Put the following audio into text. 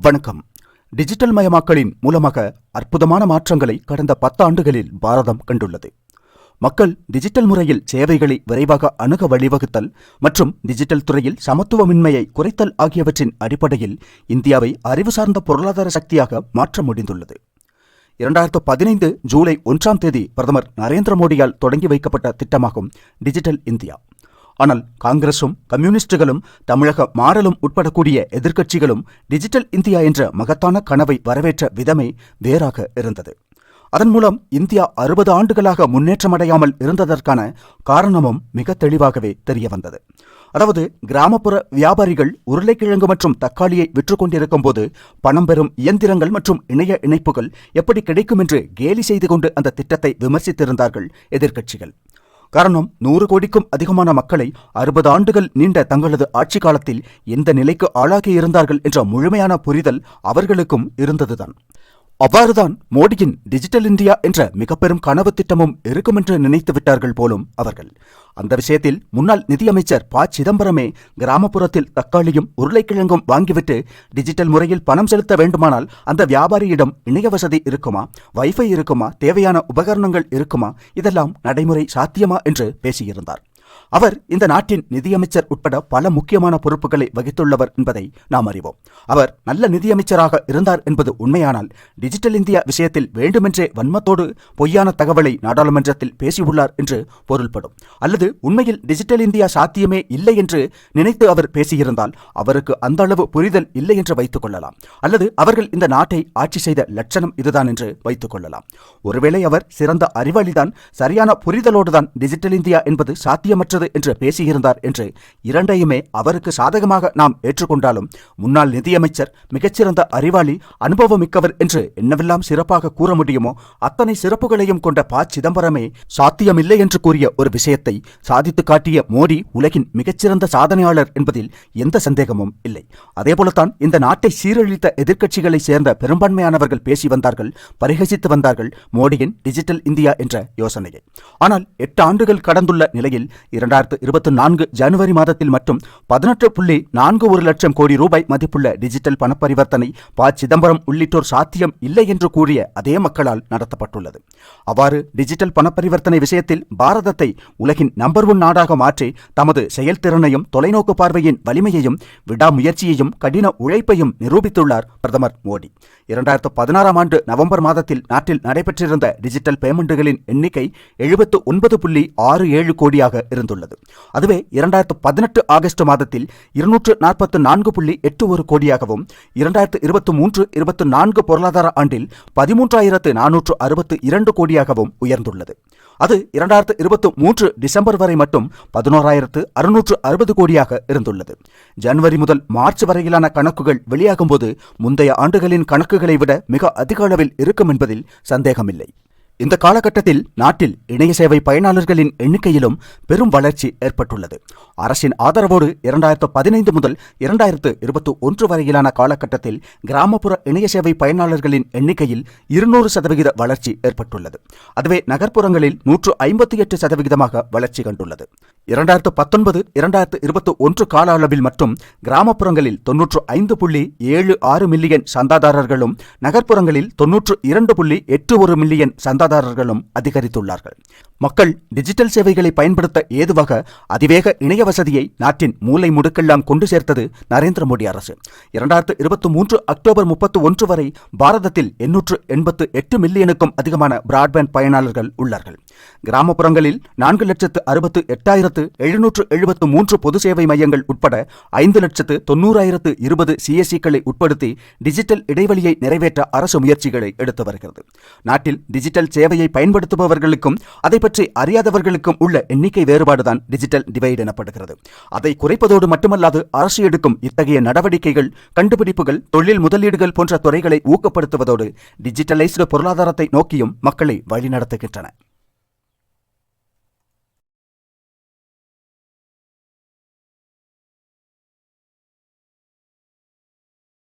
வணக்கம். டிஜிட்டல் மயமாக்கலின் மூலமாக அற்புதமான மாற்றங்களை கடந்த பத்தாண்டுகளில் பாரதம் கண்டுள்ளது. மக்கள் டிஜிட்டல் முறையில் சேவைகளை விரைவாக அணுக வழிவகுத்தல் மற்றும் டிஜிட்டல் துறையில் சமத்துவமின்மையை குறைத்தல் ஆகியவற்றின் அடிப்படையில் இந்தியாவை அறிவு சார்ந்த பொருளாதார சக்தியாக மாற்ற முடிந்துள்ளது. இரண்டாயிரத்து பதினைந்து ஜூலை ஒன்றாம் தேதி பிரதமர் நரேந்திர மோடியால் தொடங்கி வைக்கப்பட்ட திட்டமாகும் டிஜிட்டல் இந்தியா. ஆனால் காங்கிரசும் கம்யூனிஸ்டுகளும் தமிழக மாறலும் உட்படக்கூடிய எதிர்க்கட்சிகளும் டிஜிட்டல் இந்தியா என்ற மகத்தான கனவை வரவேற்ற விதமே வேறாக இருந்தது. அதன் மூலம் இந்தியா அறுபது ஆண்டுகளாக முன்னேற்றமடையாமல் இருந்ததற்கான காரணமும் மிக தெளிவாகவே தெரிய வந்தது அதாவது கிராமப்புற வியாபாரிகள் உருளைக்கிழங்கு மற்றும் தக்காளியை விற்று கொண்டிருக்கும் போது பணம் பெறும் இயந்திரங்கள் மற்றும் இணைய இணைப்புகள் எப்படி கிடைக்கும் என்று கேலி செய்து கொண்டு அந்த திட்டத்தை விமர்சித்திருந்தார்கள் எதிர்க்கட்சிகள். காரணம் நூறு கோடிக்கும் அதிகமான மக்களை அறுபது ஆண்டுகள் நீண்ட தங்களது ஆட்சி காலத்தில் எந்த நிலைக்கு ஆளாகி இருந்தார்கள் என்ற முழுமையான புரிதல் அவர்களுக்கும் இருந்ததுதான். அவ்வாறுதான் மோடியின் டிஜிட்டல் இந்தியா என்ற மிக பெரும் கனவு திட்டமும் இருக்கும் என்று நினைத்து விட்டார்கள் போலும் அவர்கள். அந்த விஷயத்தில் முன்னாள் நிதியமைச்சர் ப. சிதம்பரமே கிராமப்புறத்தில் தக்காளியும் உருளைக்கிழங்கும் வாங்கிவிட்டு டிஜிட்டல் முறையில் பணம் செலுத்த வேண்டுமானால் அந்த வியாபாரியிடம் இணைய வசதி இருக்குமா? வைஃபை இருக்குமா? தேவையான உபகரணங்கள் இருக்குமா? இதெல்லாம் நடைமுறை சாத்தியமா? என்று பேசியிருந்தார். அவர் இந்த நாட்டின் நிதியமைச்சர் உட்பட பல முக்கியமான பொறுப்புகளை வகித்துள்ளவர் என்பதை நாம் அறிவோம். அவர் நல்ல நிதியமைச்சராக இருந்தார் என்பது உண்மையானால் டிஜிட்டல் இந்தியா விஷயத்தில் வேண்டுமென்றே வன்மத்தோடு பொய்யான தகவலை நாடாளுமன்றத்தில் பேசியுள்ளார் என்று பொருள்படும். அல்லது உண்மையில் டிஜிட்டல் இந்தியா சாத்தியமே இல்லை என்று நினைத்து அவர் பேசியிருந்தால் அவருக்கு அந்த அளவு புரிதல் இல்லை என்று வைத்துக் கொள்ளலாம். அல்லது அவர்கள் இந்த நாட்டை ஆட்சி செய்த லட்சணம் இதுதான் என்று வைத்துக் கொள்ளலாம். ஒருவேளை அவர் சிறந்த அறிவாளிதான் சரியான புரிதலோடுதான் டிஜிட்டல் இந்தியா என்பது சாத்தியம் சாத்தியமற்றது என்று பேசியிருந்தார் என்று இரண்டையுமே அவருக்கு சாதகமாக நாம் ஏற்றுக்கொண்டாலும் முன்னாள் நிதியமைச்சர் மிகச்சிறந்த அறிவாளி அனுபவமிக்கவர் என்று என்னவெல்லாம் சிறப்பாக கூற முடியுமோ அத்தனை சிறப்புகளையும் கொண்ட ப. சிதம்பரமே சாத்தியமில்லை என்று கூறிய ஒரு விஷயத்தை சாதித்து காட்டிய மோடி உலகின் மிகச்சிறந்த சாதனையாளர் என்பதில் எந்த சந்தேகமும் இல்லை. அதேபோலத்தான் இந்த நாட்டை சீரழித்த எதிர்க்கட்சிகளை சேர்ந்த பெரும்பான்மையானவர்கள் பேசி வந்தார்கள் பரிகசித்து வந்தார்கள் மோடியின் டிஜிட்டல் இந்தியா என்ற யோசனையை. ஆனால் எட்டு ஆண்டுகள் கடந்துள்ள நிலையில் இரண்டாயிரத்து இருபத்தி நான்கு ஜனவரி மாதத்தில் மட்டும் பதினெட்டு புள்ளி நான்கு ஒரு லட்சம் கோடி ரூபாய் மதிப்புள்ள டிஜிட்டல் பணப்பரிவர்த்தனை ப. சிதம்பரம் உள்ளிட்டோர் சாத்தியம் இல்லை என்று கூறிய அதே மக்களால் நடத்தப்பட்டுள்ளது. அவ்வாறு டிஜிட்டல் பணப்பரிவர்த்தனை விஷயத்தில் பாரதத்தை உலகின் நம்பர் ஒன் நாடாக மாற்றி தமது செயல்திறனையும் தொலைநோக்கு பார்வையின் வலிமையையும் விடாமுயற்சியையும் கடின உழைப்பையும் நிரூபித்துள்ளார் பிரதமர் மோடி. இரண்டாயிரத்து பதினாறாம் ஆண்டு நவம்பர் மாதத்தில் நாட்டில் நடைபெற்றிருந்த டிஜிட்டல் பேமெண்ட்டுகளின் எண்ணிக்கை எழுபத்து ஒன்பது புள்ளி ஆறு ஏழு கோடியாக இருந்துள்ளது. அதுவே இரண்டாயிரத்து பதினெட்டு ஆகஸ்ட் மாதத்தில் இருநூற்று நாற்பத்து நான்கு புள்ளி எட்டு ஒரு கோடியாகவும் இரண்டாயிரத்து இருபத்தி மூன்று இருபத்தி நான்கு பொருளாதார ஆண்டில் பதிமூன்றாயிரத்து நானூற்று அறுபத்து இரண்டு கோடியாகவும் உயர்ந்துள்ளது. அது இரண்டாயிரத்து இருபத்தி மூன்று டிசம்பர் வரை மட்டும் பதினோராயிரத்து அறுநூற்று அறுபது கோடியாக இருந்துள்ளது. ஜனவரி முதல் மார்ச் வரையிலான கணக்குகள் வெளியாகும்போது முந்தைய ஆண்டுகளின் கணக்குகளை விட மிக அதிக அளவில் இருக்கும் என்பதில் சந்தேகமில்லை. இந்த காலகட்டத்தில் நாட்டில் இணைய சேவை பயனாளர்களின் எண்ணிக்கையிலும் பெரும் வளர்ச்சி ஏற்பட்டுள்ளது. அரசின் ஆதரவோடு இரண்டாயிரத்து பதினைந்து முதல் இரண்டாயிரத்து இருபத்தி ஒன்று வரையிலான காலகட்டத்தில் கிராமப்புற இணைய சேவை பயனாளர்களின் எண்ணிக்கையில் இருநூறு சதவிகித வளர்ச்சி ஏற்பட்டுள்ளது. அதுவே நகர்ப்புறங்களில் நூற்று ஐம்பத்தி எட்டு சதவிகிதமாக வளர்ச்சி கண்டுள்ளது. இரண்டாயிரத்து பத்தொன்பது இரண்டாயிரத்து இருபத்தி ஒன்று கால அளவில் மட்டும் கிராமப்புறங்களில் தொன்னூற்று ஐந்து புள்ளி ஏழு ஆறு மில்லியன் சந்தாதாரர்களும் நகர்ப்புறங்களில் தொன்னூற்று இரண்டு புள்ளி எட்டு ஒரு மில்லியன் சந்தா வாடிக்கையாளர்களும் அதிகரித்துள்ளார்கள். மக்கள் டிஜிட்டல் சேவைகளை பயன்படுத்த ஏதுவாக அதிவேக இணைய வசதியை நாட்டின் மூலை முடுக்கெல்லாம் கொண்டு சேர்த்தது நரேந்திர மோடி அரசு. இரண்டாயிரத்து இருபத்தி மூன்று அக்டோபர் முப்பத்து ஒன்று வரை பாரதத்தில் எண்ணூற்று எண்பத்து எட்டு மில்லியனுக்கும் அதிகமான பிராட்பேண்ட் பயனாளர்கள் உள்ளார்கள். கிராமப்புறங்களில் நான்கு லட்சத்து அறுபத்து எட்டாயிரத்து எழுநூற்று எழுபத்து மூன்று பொது சேவை மையங்கள் உட்பட ஐந்து லட்சத்து தொன்னூறாயிரத்து இருபது சிஎஸ்சிக்களை உட்படுத்தி டிஜிட்டல் இடைவெளியை நிறைவேற்ற அரசு முயற்சிகளை எடுத்து வருகிறது. நாட்டில் டிஜிட்டல் சேவையை பயன்படுத்துபவர்களுக்கும் அதை பற்றி அறியாதவர்களுக்கும் உள்ள எண்ணிக்கை வேறுபாடுதான் டிஜிட்டல் டிவைட் எனப்படுகிறது. அதை குறைப்பதோடு மட்டுமல்லாது அரசு எடுக்கும் இத்தகைய நடவடிக்கைகள் கண்டுபிடிப்புகள் தொழில் முதலீடுகள் போன்ற துறைகளை ஊக்கப்படுத்துவதோடு டிஜிட்டலைஸ்டு பொருளாதாரத்தை நோக்கியும் மக்களை வழிநடத்துகின்றன.